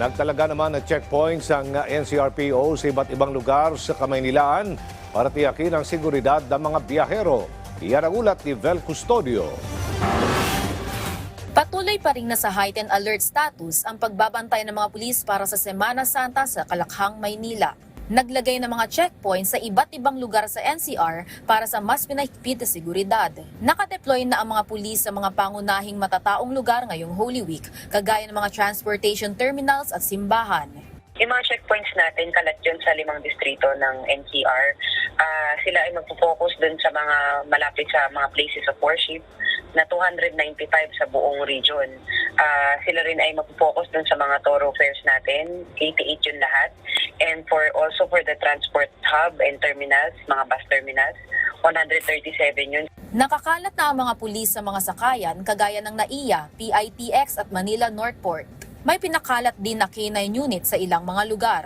Nagtalaga naman ng checkpoints ang NCRPO sa iba't ibang lugar sa Kamaynilaan para tiyakin ang seguridad ng mga biyahero. Iyan ang ulat ni Vel Custodio. Patuloy pa rin nasa heightened alert status ang pagbabantay ng mga pulis para sa Semana Santa sa Kalakhang, Maynila. Naglagay ng mga checkpoints sa iba't ibang lugar sa NCR para sa mas pinahigpit na seguridad. Nakadeploy na ang mga pulis sa mga pangunahing matataong lugar ngayong Holy Week, kagaya ng mga transportation terminals at simbahan. Yung mga checkpoints natin, kalat yun sa limang distrito ng NCR. Ah, sila ay magpo-focus dun sa mga malapit sa mga places of worship na 295 sa buong region. Ah, sila rin ay magpo-focus dun sa mga thoroughfares natin, 88 yun lahat. And for also for the transport hub and terminals, mga bus terminals, 137 yun. Nakakalat na ang mga pulis sa mga sakayan kagaya ng NAIA, PITX at Manila Northport. May pinakalat din na K9 unit sa ilang mga lugar.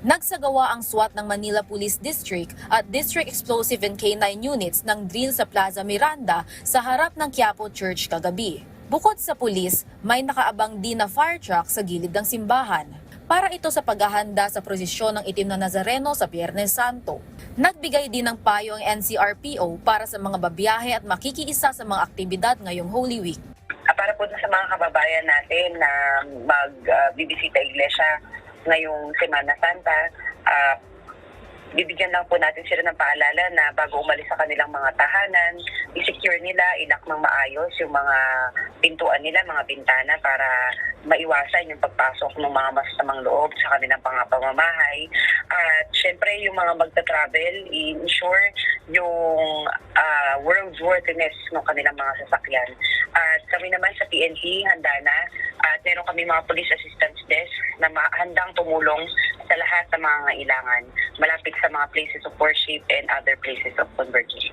Nagsagawa ang SWAT ng Manila Police District at District Explosive and K9 units ng drill sa Plaza Miranda sa harap ng Quiapo Church kagabi. Bukod sa pulis, may nakaabang din na fire truck sa gilid ng simbahan para ito sa paghahanda sa prosesyon ng itim na Nazareno sa Biyernes Santo. Nagbigay din ng payo ang NCRPO para sa mga babiyahe at makikiisa sa mga aktibidad ngayong Holy Week. Ah, para po sa mga kababayan natin na mag-bibisita iglesia ngayong Semana Santa, ah, bibigyan lang po natin sila ng paalala na bago umalis sa kanilang mga tahanan, i-secure nila, ilak ng maayos yung mga pintuan nila, mga bintana para maiwasan yung pagpasok ng mga masasamang loob sa kanilang mga pamamahay. At syempre yung mga magta-travel, i-ensure yung ah, worthiness ng kanilang mga sasakyan. At kami naman sa PNP, handa na. At meron kami mga police assistance desk na handang tumulong sa lahat ng mga ngailangan malapit sa mga places of worship and other places of convergence.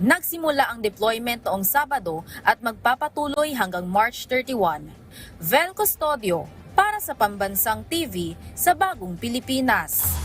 Nagsimula ang deployment noong Sabado at magpapatuloy hanggang March 31. Vel Custodio para sa Pambansang TV sa Bagong Pilipinas.